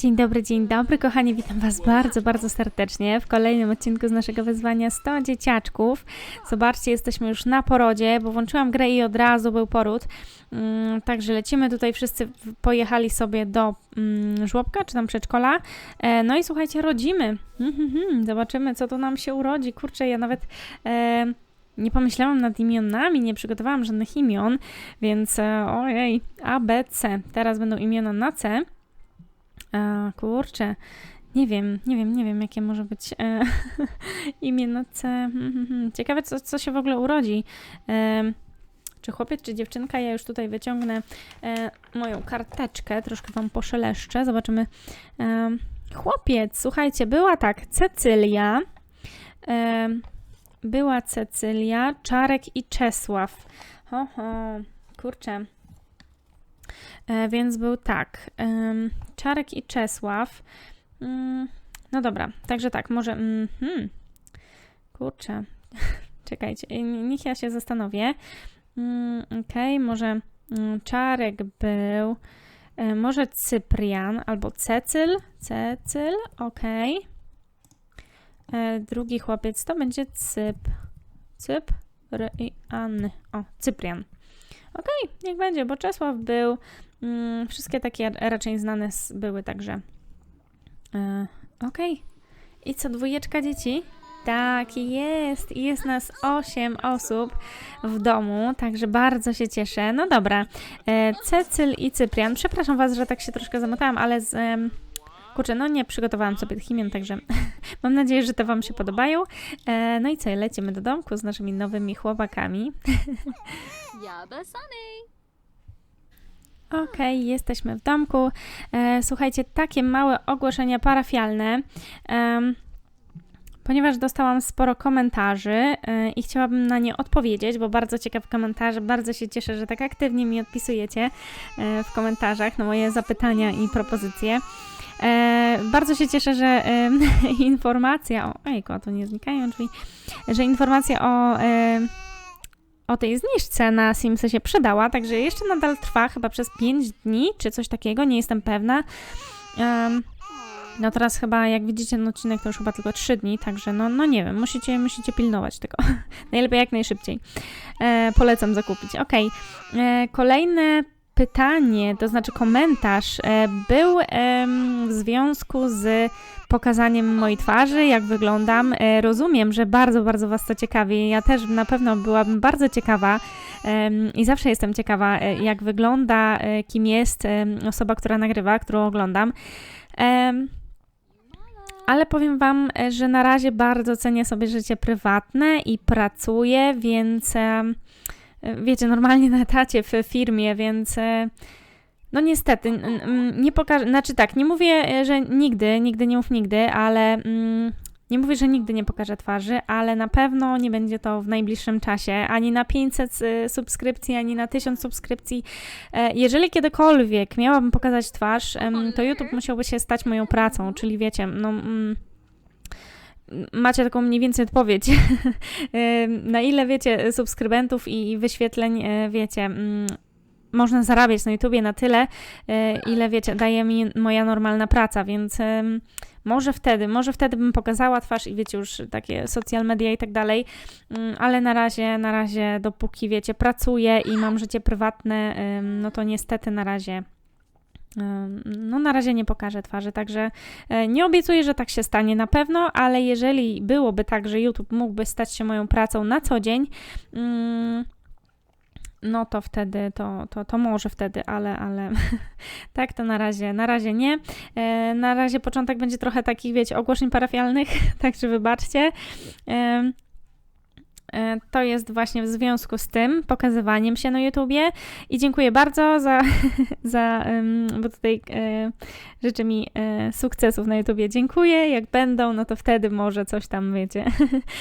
Dzień dobry, dzień dobry, kochani, witam Was bardzo, bardzo serdecznie w kolejnym odcinku z naszego wyzwania 100 dzieciaczków. Zobaczcie, jesteśmy już na porodzie, bo włączyłam grę i od razu był poród. Mm, Także lecimy tutaj, wszyscy pojechali sobie do mm, żłobka, czy tam przedszkola. E, No i słuchajcie, rodzimy. Mhm, mhm, Zobaczymy, co tu nam się urodzi. Kurczę, ja nawet... E, nie pomyślałam nad imionami, nie przygotowałam żadnych imion, więc e, ojej, A, B, C. Teraz będą imiona na C. A, kurczę, nie wiem, nie wiem, nie wiem, jakie może być e, imię na C. Hmm, hmm, hmm. Ciekawe, co, co się w ogóle urodzi. E, czy chłopiec, czy dziewczynka? Ja już tutaj wyciągnę e, moją karteczkę, troszkę wam poszeleszczę. Zobaczymy. E, chłopiec, słuchajcie, była tak, Cecylia. E, była Cecylia, Czarek i Czesław. Ho, ho, kurczę. E, więc był tak. Czarek i Czesław. Mm, no dobra, także tak, może. Mm, hmm, kurczę. Czekajcie, niech ja się zastanowię. Mm, Okej, może mm, Czarek był. E, może Cyprian albo Cecyl. Cecyl, okej. E, Drugi chłopiec to będzie Cyp. Cyp. i. O, Cyprian. Okej, niech będzie, bo Czesław był. Mm, wszystkie takie raczej znane były także. E, Okej. I co, dwójeczka dzieci? Tak, jest. Jest nas 8 osób w domu, także bardzo się cieszę. No dobra. E, Cecyl i Cyprian. Przepraszam Was, że tak się troszkę zamotałam, ale z. Kurczę, no nie przygotowałam sobie tych imion, także mam nadzieję, że te Wam się podobają. E, no i co, lecimy do domku z naszymi nowymi chłopakami. Yaba Sunny. Okej, jesteśmy w domku. E, słuchajcie, takie małe ogłoszenia parafialne. Ponieważ dostałam sporo komentarzy e, i chciałabym na nie odpowiedzieć, bo bardzo ciekawe komentarze, bardzo się cieszę, że tak aktywnie mi odpisujecie e, w komentarzach na moje zapytania i propozycje. E, bardzo się cieszę, że e, informacja o. Ejku, a to nie znikają drzwi. Że informacja o. E, o tej zniżce na Simsy się przydała, także jeszcze nadal trwa chyba przez 5 dni, czy coś takiego, nie jestem pewna. Em, no teraz chyba, jak widzicie, ten odcinek to już chyba tylko 3 dni, także no, no nie wiem, musicie, musicie pilnować tego. Najlepiej jak najszybciej. E, polecam zakupić. Okej. E, Kolejne pytanie, to znaczy komentarz, e, był em, w związku z pokazaniem mojej twarzy, jak wyglądam. E, rozumiem, że bardzo, bardzo Was to ciekawi. Ja też na pewno byłabym bardzo ciekawa em, i zawsze jestem ciekawa, e, jak wygląda, e, kim jest em, osoba, która nagrywa, którą oglądam. Ale powiem Wam, e, że na razie bardzo cenię sobie życie prywatne i pracuję, więc em, e, wiecie, normalnie na etacie w firmie, więc e, no niestety, nie pokażę, znaczy tak, nie mówię, e, że nigdy, nigdy nie mów nigdy, ale mm, nie mówię, że nigdy nie pokażę twarzy, ale na pewno nie będzie to w najbliższym czasie, ani na 500 y, subskrypcji, ani na 1000 subskrypcji. E, Jeżeli kiedykolwiek miałabym pokazać twarz, to YouTube musiałby się stać moją pracą, czyli wiecie, no... Mm, Macie taką mniej więcej odpowiedź, na ile wiecie subskrybentów i wyświetleń, e, wiecie, mm, można zarabiać na YouTubie na tyle, e, ile wiecie, daje mi moja normalna praca, więc może wtedy, może wtedy bym pokazała twarz i wiecie, już takie social media i tak dalej, Mm, ale na razie, na razie, dopóki wiecie, pracuję i mam życie prywatne, no to niestety na razie. No, na razie nie pokażę twarzy, także e, nie obiecuję, że tak się stanie na pewno, ale jeżeli byłoby tak, że YouTube mógłby stać się moją pracą na co dzień, mm, no to wtedy, to, to, to może wtedy, ale, ale tak to na razie, na razie nie. E, na razie początek będzie trochę takich, wiecie, ogłoszeń parafialnych, także wybaczcie. E, to jest właśnie w związku z tym pokazywaniem się na YouTubie i dziękuję bardzo za, za bo tutaj e, życzy mi e, sukcesów na YouTubie. Dziękuję, jak będą, no to wtedy może coś tam, wiecie,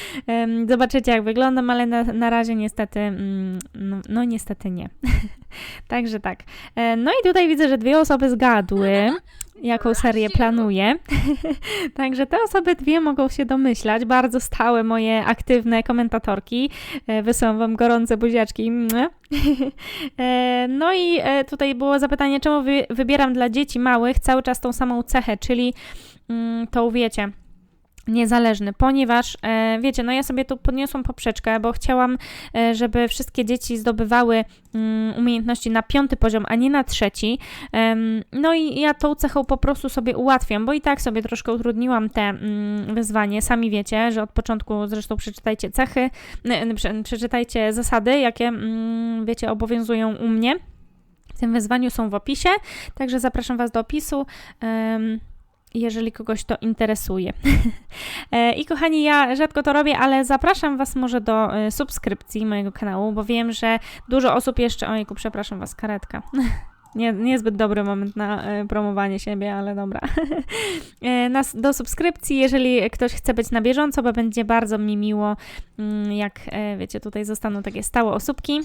zobaczycie jak wyglądam, ale na, na razie niestety, mm, no, no niestety nie. Także tak. E, No i tutaj widzę, że dwie osoby zgadły. Jaką serię planuję. Także te osoby dwie mogą się domyślać. Bardzo stałe moje aktywne komentatorki. E, Wysyłam Wam gorące buziaczki. E, No i e, tutaj było zapytanie, czemu wy, wybieram dla dzieci małych cały czas tą samą cechę, czyli mm, tą wiecie. Niezależny, ponieważ e, wiecie, no ja sobie tu podniosłam poprzeczkę, bo chciałam, e, żeby wszystkie dzieci zdobywały mm, umiejętności na piąty poziom, a nie na trzeci. No i ja tą cechą po prostu sobie ułatwiam, bo i tak sobie troszkę utrudniłam te mm, wyzwanie. Sami wiecie, że od początku zresztą przeczytajcie cechy, przeczytajcie zasady, jakie mm, wiecie obowiązują u mnie. W tym wyzwaniu są w opisie, także zapraszam Was do opisu. Jeżeli kogoś to interesuje. E, I kochani, ja rzadko to robię, ale zapraszam Was może do e, subskrypcji mojego kanału, bo wiem, że dużo osób jeszcze. Ojejku, przepraszam Was, karetka. Nie, niezbyt dobry moment na e, promowanie siebie, ale dobra. E, do subskrypcji, jeżeli ktoś chce być na bieżąco, bo będzie bardzo mi miło, mm, jak e, wiecie, tutaj zostaną takie stałe osóbki.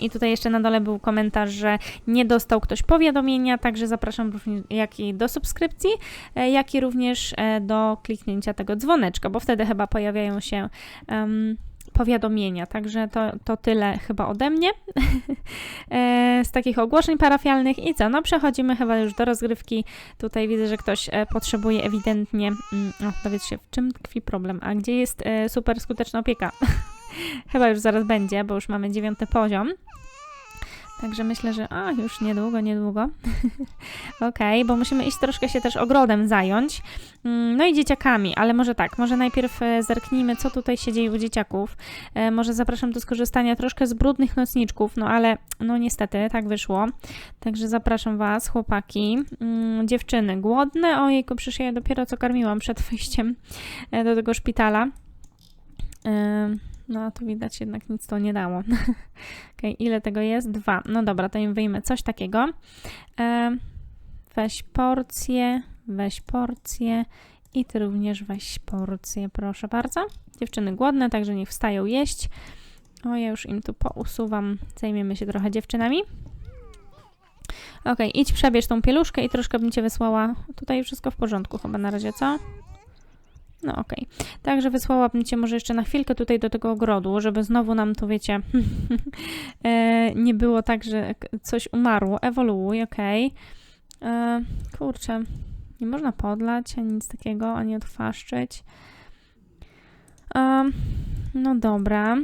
I tutaj jeszcze na dole był komentarz, że nie dostał ktoś powiadomienia, także zapraszam również jak i do subskrypcji, e, jak i również do kliknięcia tego dzwoneczka, bo wtedy chyba pojawiają się powiadomienia. Także to, to tyle chyba ode mnie e, z takich ogłoszeń parafialnych. I co? No przechodzimy chyba już do rozgrywki. Tutaj widzę, że ktoś e, potrzebuje ewidentnie mm, o, dowiedz się, w czym tkwi problem, a gdzie jest e, super skuteczna opieka. chyba już zaraz będzie, bo już mamy dziewiąty poziom. Także myślę, że a, już niedługo, niedługo. Okej, bo musimy iść troszkę się też ogrodem zająć. Mm, No i dzieciakami, ale może tak, może najpierw e, zerknijmy, co tutaj się dzieje u dzieciaków. E, Może zapraszam do skorzystania troszkę z brudnych nocniczków, no ale no niestety tak wyszło. Także zapraszam Was, chłopaki. Mm, Dziewczyny głodne, ojejku, przecież ja dopiero co karmiłam przed wyjściem e, do tego szpitala. No, a widać jednak nic to nie dało. Okej, ile tego jest? Dwa. No dobra, to im wyjmę coś takiego. Weź porcję, weź porcję i ty również weź porcję, proszę bardzo. Dziewczyny głodne, także niech wstają jeść. O, ja już im tu pousuwam. Zajmiemy się trochę dziewczynami. Okej, idź przebierz tą pieluszkę i troszkę bym cię wysłała. Tutaj wszystko w porządku chyba na razie, co? No okej. Także wysłałabym cię może jeszcze na chwilkę tutaj do tego ogrodu, żeby znowu nam tu, wiecie, e, nie było tak, że coś umarło. Ewoluuj, okej. E, Kurczę, nie można podlać, ani nic takiego, ani odfaszczyć. E, No dobra.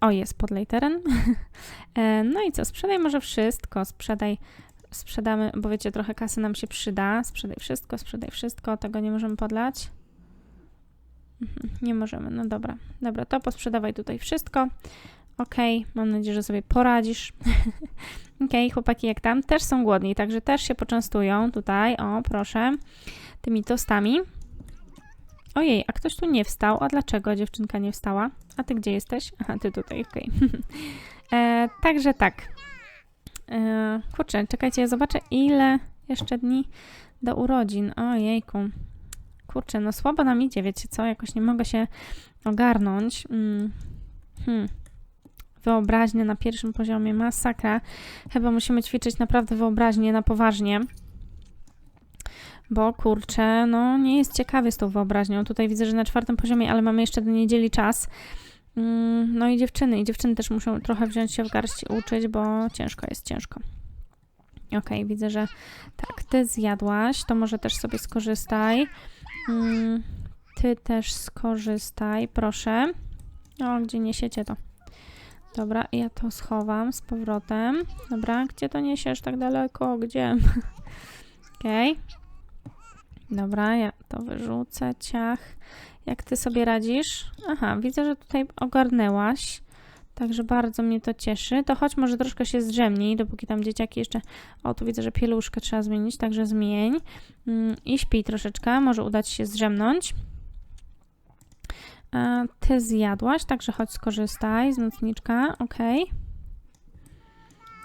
O, jest podlej teren. No i co, sprzedaj może wszystko, sprzedaj sprzedamy, bo wiecie, trochę kasy nam się przyda. Sprzedaj wszystko, sprzedaj wszystko, tego nie możemy podlać. Mhm, Nie możemy, no dobra. Dobra, to posprzedawaj tutaj wszystko. Okej, mam nadzieję, że sobie poradzisz. Okej, chłopaki jak tam też są głodni, także też się poczęstują tutaj. O, proszę, tymi tostami. Ojej, a ktoś tu nie wstał. A dlaczego dziewczynka nie wstała? A ty gdzie jesteś? Aha, ty tutaj, okej. E, Także tak. E, kurczę, czekajcie, ja zobaczę ile jeszcze dni do urodzin. Ojejku. Kurczę, no słabo nam idzie, wiecie co? Jakoś nie mogę się ogarnąć. Mm. Hmm. Wyobraźnia na pierwszym poziomie, masakra. Chyba musimy ćwiczyć naprawdę wyobraźnię na poważnie. Bo kurczę, no nie jest ciekawie z tą wyobraźnią. Tutaj widzę, że na czwartym poziomie, ale mamy jeszcze do niedzieli czas. Mm, No i dziewczyny, i dziewczyny też muszą trochę wziąć się w garść uczyć, bo ciężko jest, ciężko. Okej, widzę, że tak, ty zjadłaś, to może też sobie skorzystaj. Mm, Ty też skorzystaj, proszę. O, gdzie niesiecie to? Dobra, ja to schowam z powrotem. Dobra, gdzie to niesiesz tak daleko? Gdzie? Okej. Dobra, ja to wyrzucę, ciach. Jak ty sobie radzisz? Aha, widzę, że tutaj ogarnęłaś. Także bardzo mnie to cieszy. To chodź może troszkę się zdrzemnij, dopóki tam dzieciaki jeszcze... O, tu widzę, że pieluszkę trzeba zmienić, także zmień. Mm, I śpij troszeczkę, może uda ci się zdrzemnąć. Ty zjadłaś, także chodź skorzystaj z nocniczka, ok.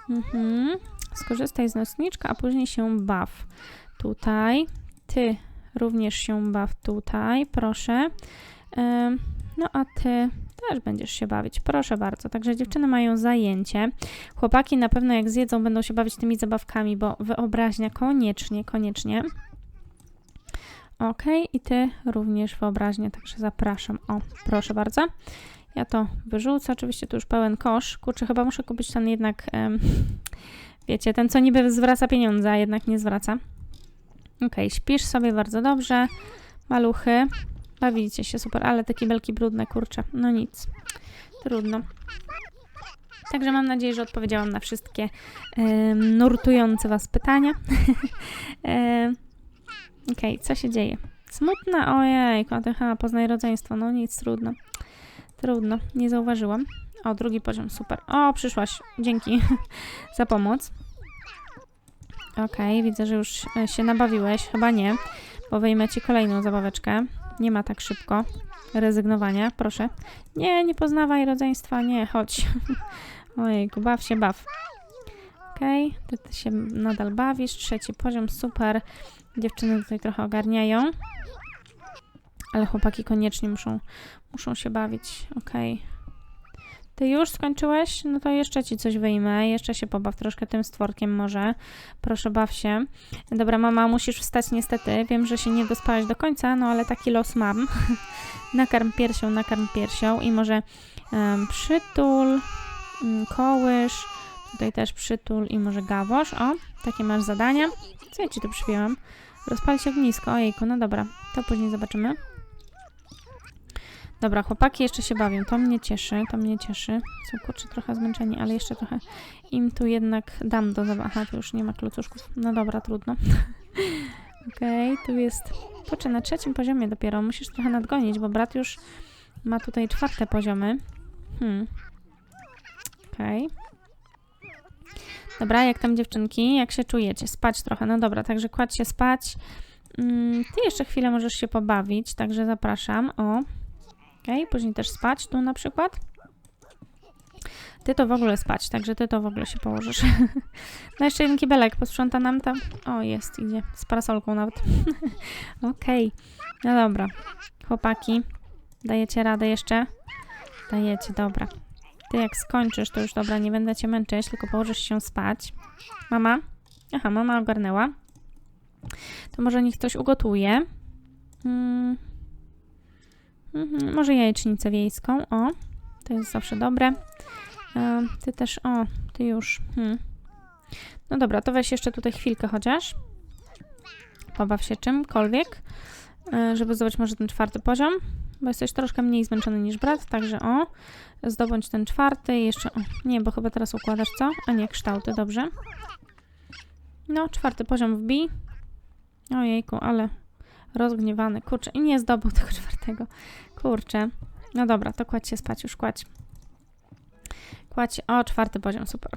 Mhm. Skorzystaj z nocniczka, a później się baw. Tutaj. Ty również się baw tutaj, proszę. No a ty też będziesz się bawić. Proszę bardzo. Także dziewczyny mają zajęcie. Chłopaki na pewno jak zjedzą, będą się bawić tymi zabawkami, bo wyobraźnia koniecznie, koniecznie. Okej, i ty również wyobraźnię, także zapraszam. O, proszę bardzo. Ja to wyrzucę. Oczywiście tu już pełen kosz. Kurczę, chyba muszę kupić ten jednak, wiecie, ten co niby zwraca pieniądze, a jednak nie zwraca. Okej, śpisz sobie bardzo dobrze. Maluchy. Bawicie się, super, ale te kibelki brudne, kurczę. No nic. Trudno. Także mam nadzieję, że odpowiedziałam na wszystkie nurtujące Was pytania. Em, Okej, co się dzieje? Smutna? Ojej, ha, poznaj rodzeństwo. No nic, trudno. Trudno, nie zauważyłam. O, drugi poziom, super. O, przyszłaś. Dzięki za pomoc. Okej, widzę, że już e, się nabawiłeś. Chyba nie, bo wyjmę ci kolejną zabaweczkę. Nie ma tak szybko rezygnowania, proszę. Nie, nie poznawaj rodzeństwa, nie, chodź. Ojejku, baw się, baw. Okej, ty, ty się nadal bawisz. Trzeci poziom, super. Dziewczyny tutaj trochę ogarniają. Ale chłopaki koniecznie muszą, muszą się bawić. Okej. Ty już skończyłeś? No to jeszcze ci coś wyjmę. Jeszcze się pobaw troszkę tym stworkiem może. Proszę, baw się. Dobra, mama, musisz wstać niestety. Wiem, że się nie dospałeś do końca, no ale taki los mam. nakarm piersią, nakarm piersią i może em, przytul, mm, kołysz, tutaj też przytul i może gawosz. O, takie masz zadania. Co ja ci tu przypięłam? Rozpalić ognisko. Ojejku, no dobra. To później zobaczymy. Dobra, chłopaki jeszcze się bawią. To mnie cieszy, to mnie cieszy. Są kurczę trochę zmęczeni, ale jeszcze trochę im tu jednak dam do zabawy. Aha, tu już nie ma klucuszków. No dobra, trudno. Okej, tu jest... Kurczę, na trzecim poziomie dopiero. Musisz trochę nadgonić, bo brat już ma tutaj czwarte poziomy. Hmm. Okej. Dobra, jak tam dziewczynki? Jak się czujecie? Spać trochę. No dobra, także kładź się spać. Mm, ty jeszcze chwilę możesz się pobawić, także zapraszam. O. Okej, później też spać tu na przykład. Ty to w ogóle spać, także ty to w ogóle się położysz. no jeszcze jeden kibelek, posprząta nam tam. O, jest, idzie. Z parasolką nawet. Okej, no dobra. Chłopaki, dajecie radę jeszcze? Dajecie, dobra. Ty jak skończysz, to już dobra, nie będę cię męczyć, tylko położysz się spać. Mama? Aha, mama ogarnęła. To może niech ktoś ugotuje. Mm. Mhm, może jajecznicę wiejską, o. To jest zawsze dobre. E, ty też, o, ty już. Hmm. No dobra, to weź jeszcze tutaj chwilkę chociaż. Pobaw się czymkolwiek, e, żeby zdobyć może ten czwarty poziom, bo jesteś troszkę mniej zmęczony niż brat, także o, zdobądź ten czwarty jeszcze, o, nie, bo chyba teraz układasz co? A nie, kształty, dobrze. No, czwarty poziom wbij. Ojejku, ale rozgniewany, kurczę, i nie zdobył tego czwartego. Kurczę. No dobra, to kładź się spać, już kładź. Kładź, o, czwarty poziom, super.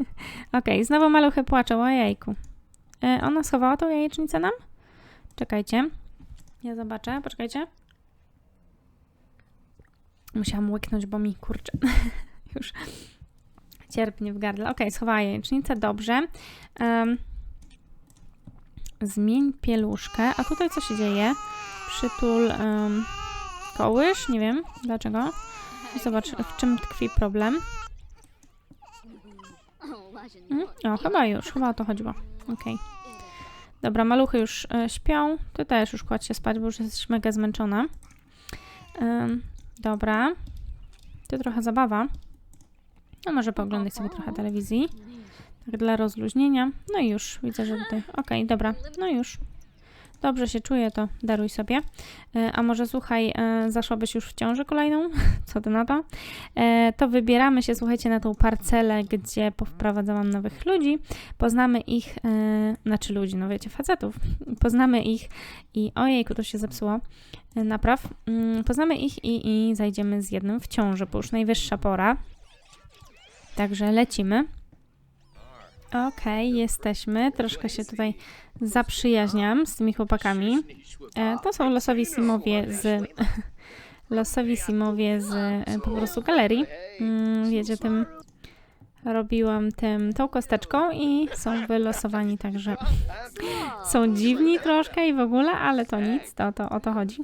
Okej, znowu maluchy płaczą, ojejku. E, ona schowała tą jajecznicę nam? Czekajcie. Ja zobaczę, poczekajcie. Musiałam łyknąć, bo mi, kurczę, już cierpnie w gardle. Okej, schowała jajecznicę, dobrze. Em, zmień pieluszkę. A tutaj co się dzieje? Przytul em, kołysz, nie wiem dlaczego. Zobacz, w czym tkwi problem. Mm? O, chyba już, chyba o to chodziło. Okej. Dobra, maluchy już e, śpią. Ty też już kładź się spać, bo już jesteś mega zmęczona. Dobra. To trochę zabawa. No może pooglądać sobie trochę telewizji. Dla rozluźnienia. No i już, widzę, że tutaj... Okej, dobra, no już. Dobrze się czuję, to daruj sobie. E, A może słuchaj, e, zaszłabyś już w ciąży kolejną? Co ty na to? E, To wybieramy się, słuchajcie, na tą parcelę, gdzie powprowadzałam nowych ludzi. Poznamy ich, znaczy ludzi, no wiecie, facetów. Poznamy ich i ojejku, to się zepsuło. Napraw. Mm, Poznamy ich i, i zajdziemy z jednym w ciąży, bo już najwyższa pora. Także lecimy. Okej, jesteśmy. Troszkę się tutaj zaprzyjaźniam z tymi chłopakami. E, to są losowi simowie z... losowi simowie z e, po prostu galerii. Mm, wiecie, tym robiłam tym, tą kosteczką i są wylosowani, także są dziwni troszkę i w ogóle, ale to nic, to, to o to chodzi.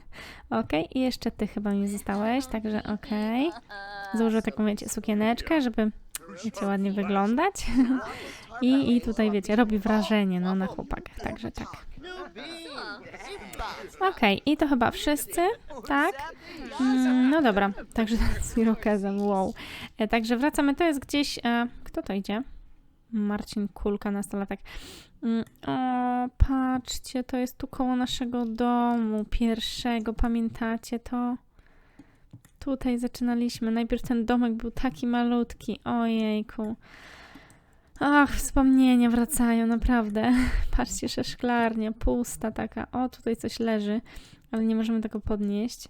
okej, i jeszcze ty chyba mi zostałeś, także okej. Założę taką, wiecie, sukieneczkę, żeby, wiecie, ładnie wyglądać. I, I tutaj, wiecie, robi wrażenie, no, na chłopakach, także tak. Okej, i to chyba wszyscy, tak? Mm, no dobra, także z irokezem, wow. E, także wracamy, to jest gdzieś, e, kto to idzie? Marcin Kulka, nastolatek. Mm, o, patrzcie, to jest tu koło naszego domu pierwszego, pamiętacie to? Tutaj zaczynaliśmy, najpierw ten domek był taki malutki, ojejku. Ach, wspomnienia wracają, naprawdę. Patrzcie, szklarnia, pusta taka. O, tutaj coś leży, ale nie możemy tego podnieść.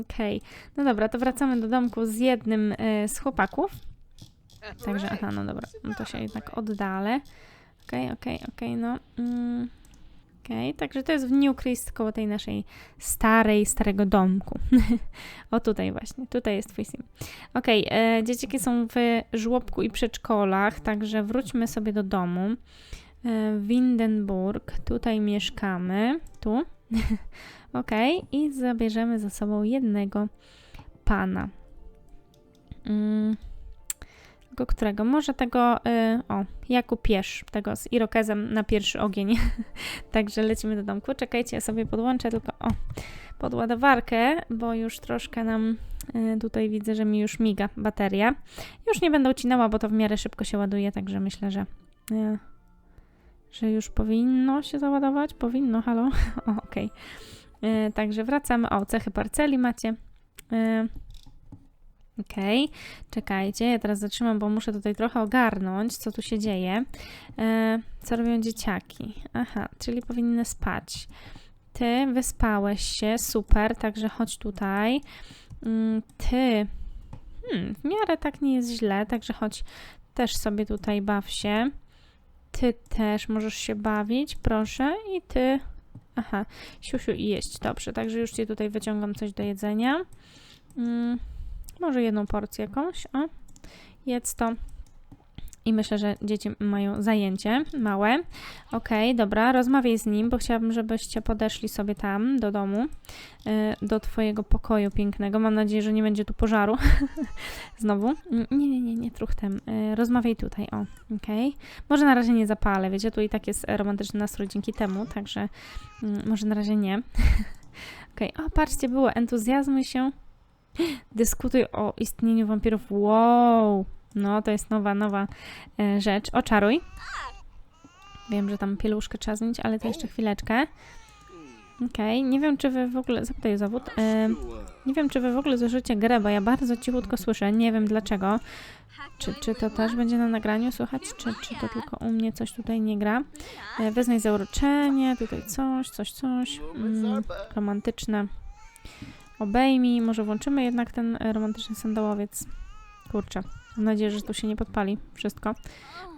Okej, no dobra, to wracamy do domku z jednym e, z chłopaków. Także, aha, no dobra, no to się jednak oddalę. Okej, okej, okej, no. Mm, okej, także to jest w Newcrest koło tej naszej starej, starego domku. o, tutaj właśnie, tutaj jest twój sim. Okej, e, dzieciaki są w żłobku i przedszkolach, także wróćmy sobie do domu. E, Windenburg, tutaj mieszkamy, tu. Okej, i zabierzemy ze sobą jednego pana. Mm, tego którego? Może tego, y, o, Jakub Piesz, tego z Irokezem na pierwszy ogień. Także lecimy do domku. Czekajcie, ja sobie podłączę tylko, o, podładowarkę, bo już troszkę nam y, tutaj widzę, że mi już miga bateria. Już nie będę ucinała, bo to w miarę szybko się ładuje, także myślę, że y, że już powinno się załadować. Powinno, halo? Okej. Y, Także wracamy. O, cechy parceli macie. Okej, czekajcie, ja teraz zatrzymam, bo muszę tutaj trochę ogarnąć, co tu się dzieje. E, co robią dzieciaki? Aha, czyli powinny spać. Ty wyspałeś się, super, także chodź tutaj. Mm, Ty, hmm, w miarę tak nie jest źle, także chodź też sobie tutaj baw się. Ty też możesz się bawić, proszę. I ty, aha, siusiu i jeść, dobrze, także już ci tutaj wyciągam coś do jedzenia. Mm. Może jedną porcję jakąś. O, jedz to. I myślę, że dzieci mają zajęcie małe. Okej, dobra, rozmawiaj z nim, bo chciałabym, żebyście podeszli sobie tam do domu, y, do twojego pokoju pięknego. Mam nadzieję, że nie będzie tu pożaru. Znowu. Mm, Nie, nie, nie, nie truchtem. Y, Rozmawiaj tutaj, o, okej. Może na razie nie zapalę, wiecie, tu i tak jest romantyczny nastrój dzięki temu, także mm, może na razie nie. Okej, o, patrzcie, było entuzjazmuj się. Dyskutuj o istnieniu wampirów. Wow! No, to jest nowa, nowa e, rzecz. Oczaruj. Wiem, że tam pieluszkę trzeba zmienić, ale to jeszcze chwileczkę. Okej, nie wiem, czy wy w ogóle... Zapytaj zawód. E, nie wiem, czy wy w ogóle słyszycie grę, bo ja bardzo cichutko słyszę. Nie wiem dlaczego. Czy, czy to też będzie na nagraniu słychać, czy, czy to tylko u mnie coś tutaj nie gra. E, Wyznaj zauroczenie, tutaj coś, coś, coś. Mm, romantyczne. Obejmij, może włączymy jednak ten e, romantyczny sandałowiec. Kurczę, mam nadzieję, że tu się nie podpali wszystko.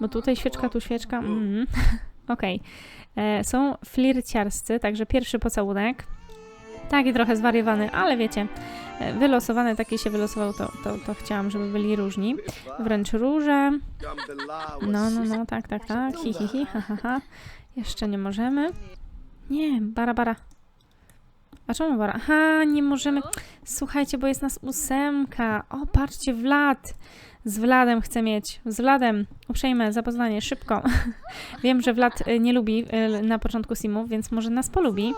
Bo tutaj świeczka, tu świeczka. Mm. Okej. E, Są flirciarscy, także pierwszy pocałunek. Taki trochę zwariowany, ale wiecie, e, wylosowany, taki się wylosował, to, to, to chciałam, żeby byli różni. Wręcz róże. No, no, no, tak, tak, tak. Hi, hi, hi, ha, ha, ha. Jeszcze nie możemy. Nie, bara, bara. A czemu bara? Ha, nie możemy. Słuchajcie, bo jest nas ósemka. O, patrzcie, Vlad. Z Wladem chcę mieć. Z Wladem. Uprzejme zapoznanie, szybko. Wiem, że Vlad y, nie lubi y, na początku simów, więc może nas polubi.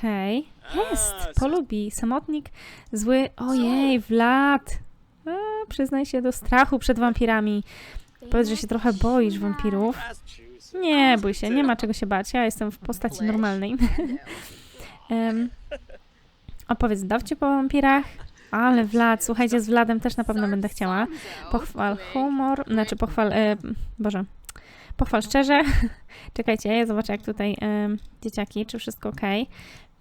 Hej. Jest, polubi. Samotnik, zły. Ojej, Vlad. A, przyznaj się do strachu przed wampirami. Powiedz, że się trochę boisz wampirów. Nie bój się, nie ma czego się bać. Ja jestem w postaci normalnej. um, opowiedz dowcip o wampirach. Ale Vlad, słuchajcie, z Vladem też na pewno będę chciała. Pochwal humor, znaczy pochwal, e, Boże, pochwal szczerze. Czekajcie, ja zobaczę jak tutaj e, dzieciaki, czy wszystko ok.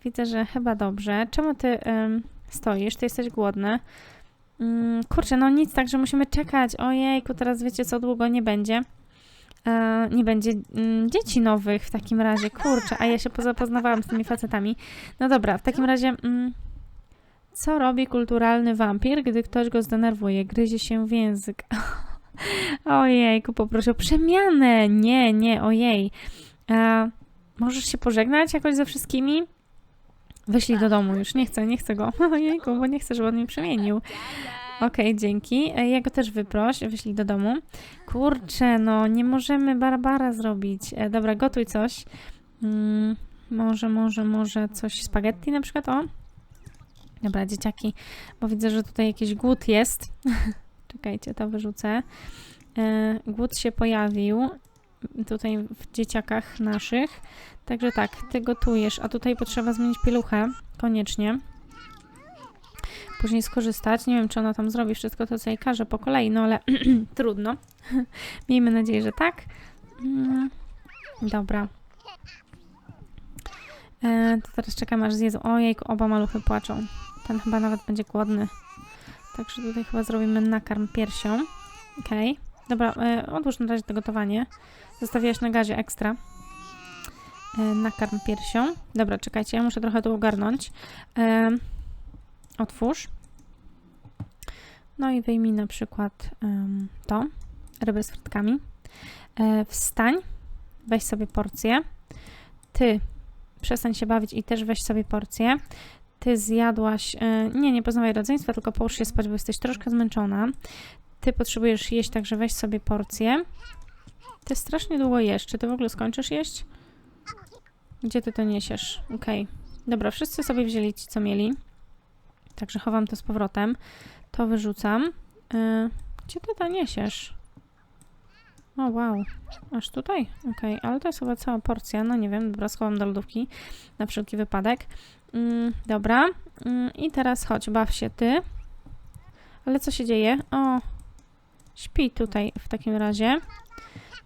Widzę, że chyba dobrze. Czemu ty e, stoisz? Ty jesteś głodny. Mm, kurczę, no nic, także musimy czekać. Ojejku, teraz wiecie co, długo nie będzie. E, nie będzie mm, dzieci nowych w takim razie, kurczę, a ja się pozapoznawałam z tymi facetami. No dobra, w takim razie, mm, Co robi kulturalny wampir, gdy ktoś go zdenerwuje? Gryzie się w język. Ojejku, poproszę o przemianę. Nie, nie, ojej. E, możesz się pożegnać jakoś ze wszystkimi? Wyślij do domu już. Nie chcę, nie chcę go. Ojejku, bo nie chcę, żeby on mnie przemienił. Okej, dzięki. E, Ja go też wyproś, wyślij do domu. Kurczę, no nie możemy Barbara zrobić. E, dobra, gotuj coś. Mm, może, może, może coś spaghetti na przykład, o. Dobra, dzieciaki, bo widzę, że tutaj jakiś głód jest. Czekajcie, to wyrzucę. E, głód się pojawił tutaj w dzieciakach naszych. Także tak, ty gotujesz, a tutaj potrzeba zmienić pieluchę, koniecznie. Później skorzystać. Nie wiem, czy ona tam zrobi wszystko to, co jej każe po kolei, no ale trudno. Miejmy nadzieję, że tak. Mm, dobra. E, to teraz czekam, aż zjedzą. Ojejku, oba maluchy płaczą. Ten chyba nawet będzie głodny. Także tutaj chyba zrobimy nakarm piersią. Okej. Dobra, e, odłóż na razie to gotowanie. Zostawiłaś na gazie ekstra. E, nakarm piersią. Dobra, czekajcie, ja muszę trochę to ogarnąć. E, otwórz. No i wyjmij na przykład em, to, rybę z frytkami. E, wstań, weź sobie porcję. Ty przestań się bawić i też weź sobie porcję. Ty zjadłaś, e, nie, nie poznawaj rodzeństwa, tylko połóż się spać, bo jesteś troszkę zmęczona. Ty potrzebujesz jeść, także weź sobie porcję. Ty strasznie długo jesz. Czy ty w ogóle skończysz jeść? Gdzie ty to niesiesz? Okej. Dobra, wszyscy sobie wzięli ci, co mieli. Także chowam to z powrotem. To wyrzucam. Y, gdzie ty to niesiesz? O, wow. Aż tutaj? Okej, ale to jest chyba cała porcja. No nie wiem, dobra, schowam do lodówki na wszelki wypadek. Mm, dobra. Mm, I teraz chodź, baw się ty. Ale co się dzieje? O, śpi tutaj w takim razie.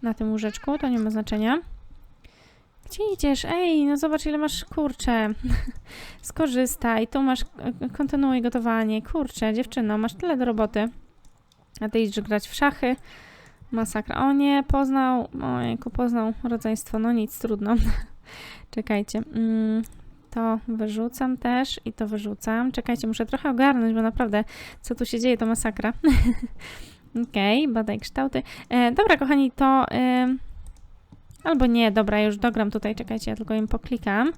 Na tym łóżeczku, to nie ma znaczenia. Gdzie idziesz? Ej, no zobacz ile masz, kurczę. Skorzystaj, tu masz, e, kontynuuj gotowanie. Kurczę, dziewczyno, masz tyle do roboty. A ty idziesz grać w szachy. Masakra. O nie, poznał, ojejku, poznał rodzeństwo. No nic, trudno. Czekajcie. Mm, to wyrzucam też i to wyrzucam. Czekajcie, muszę trochę ogarnąć, bo naprawdę, co tu się dzieje, to masakra. Okej, badaj kształty. E, dobra, kochani, to... E, albo nie, dobra, już dogram tutaj, czekajcie, ja tylko im poklikam.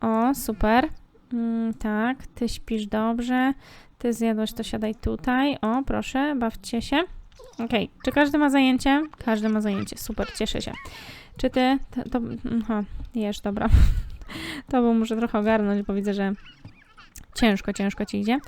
O, super. Mm, tak, ty śpisz dobrze. Ty zjadłaś, to siadaj tutaj. O, proszę, bawcie się. Okej, czy każdy ma zajęcie? Każdy ma zajęcie, super, cieszę się. Czy ty, to, to aha, jesz, dobra. To bo muszę trochę ogarnąć, bo widzę, że ciężko, ciężko ci idzie.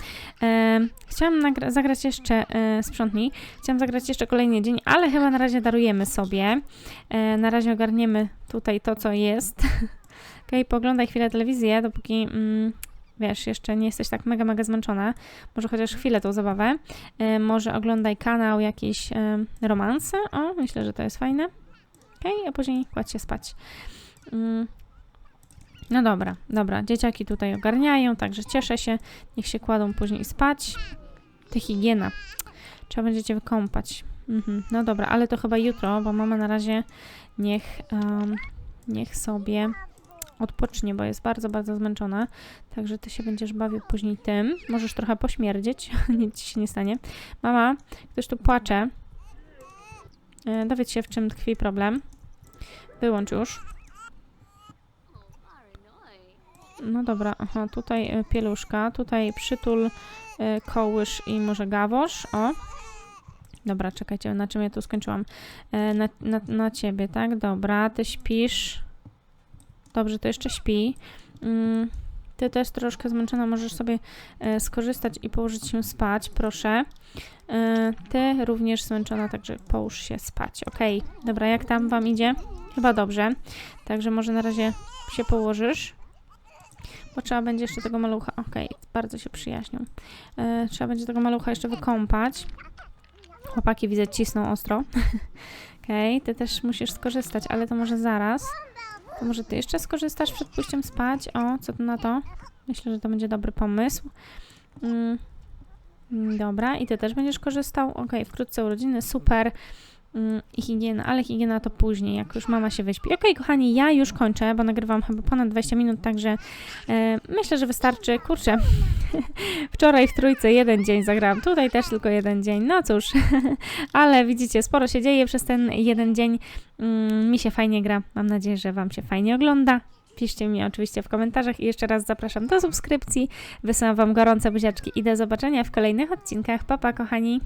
E, chciałam zagrać jeszcze, e, sprzątnij, chciałam zagrać jeszcze kolejny dzień, ale chyba na razie darujemy sobie. E, na razie ogarniemy tutaj to, co jest. Okej, poglądaj chwilę telewizję, dopóki, mm, wiesz, jeszcze nie jesteś tak mega, mega zmęczona. Może chociaż chwilę tą zabawę. E, może oglądaj kanał jakiś e, romanse. O, myślę, że to jest fajne. Okej, a później kładź się spać. Mm. No dobra, dobra. Dzieciaki tutaj ogarniają, także cieszę się. Niech się kładą później spać. Ty higiena. Trzeba będzie cię wykąpać. Mhm. No dobra, ale to chyba jutro, bo mama na razie niech, em, niech sobie odpocznie, bo jest bardzo, bardzo zmęczona. Także ty się będziesz bawił później tym. Możesz trochę pośmierdzieć, nic ci się nie stanie. Mama, ktoś tu płacze. E, dowiedz się, w czym tkwi problem. Wyłącz już. No dobra, aha, tutaj e, pieluszka, tutaj przytul, e, kołysz i może gawosz, o. Dobra, czekajcie, na czym ja tu skończyłam? E, na, na, na ciebie, tak? Dobra, ty śpisz. Dobrze, to jeszcze śpi. Mm, ty też troszkę zmęczona, możesz sobie skorzystać i położyć się spać, proszę. Ty również zmęczona, także połóż się spać, okej. Dobra, jak tam wam idzie? Chyba dobrze. Także może na razie się położysz. Bo trzeba będzie jeszcze tego malucha. Okej, bardzo się przyjaźnią. E, trzeba będzie tego malucha jeszcze wykąpać. Chłopaki widzę cisną ostro. Okej, ty też musisz skorzystać, ale to może zaraz. To może ty jeszcze skorzystasz przed pójściem spać? O, co na to? Myślę, że to będzie dobry pomysł. Mm. Dobra, i ty też będziesz korzystał? Okej, wkrótce urodziny, super. Mm, I higiena, ale higiena to później, jak już mama się wyśpi. Okej, kochani, ja już kończę, bo nagrywam chyba ponad 20 minut, także e, myślę, że wystarczy. Kurczę, wczoraj w trójce jeden dzień zagrałam, tutaj też tylko jeden dzień. No cóż, ale widzicie, sporo się dzieje przez ten jeden dzień. Mm, mi się fajnie gra. Mam nadzieję, że Wam się fajnie ogląda. Piszcie mi oczywiście w komentarzach i jeszcze raz zapraszam do subskrypcji. Wysyłam Wam gorące buziaczki i do zobaczenia w kolejnych odcinkach. Pa, pa, kochani!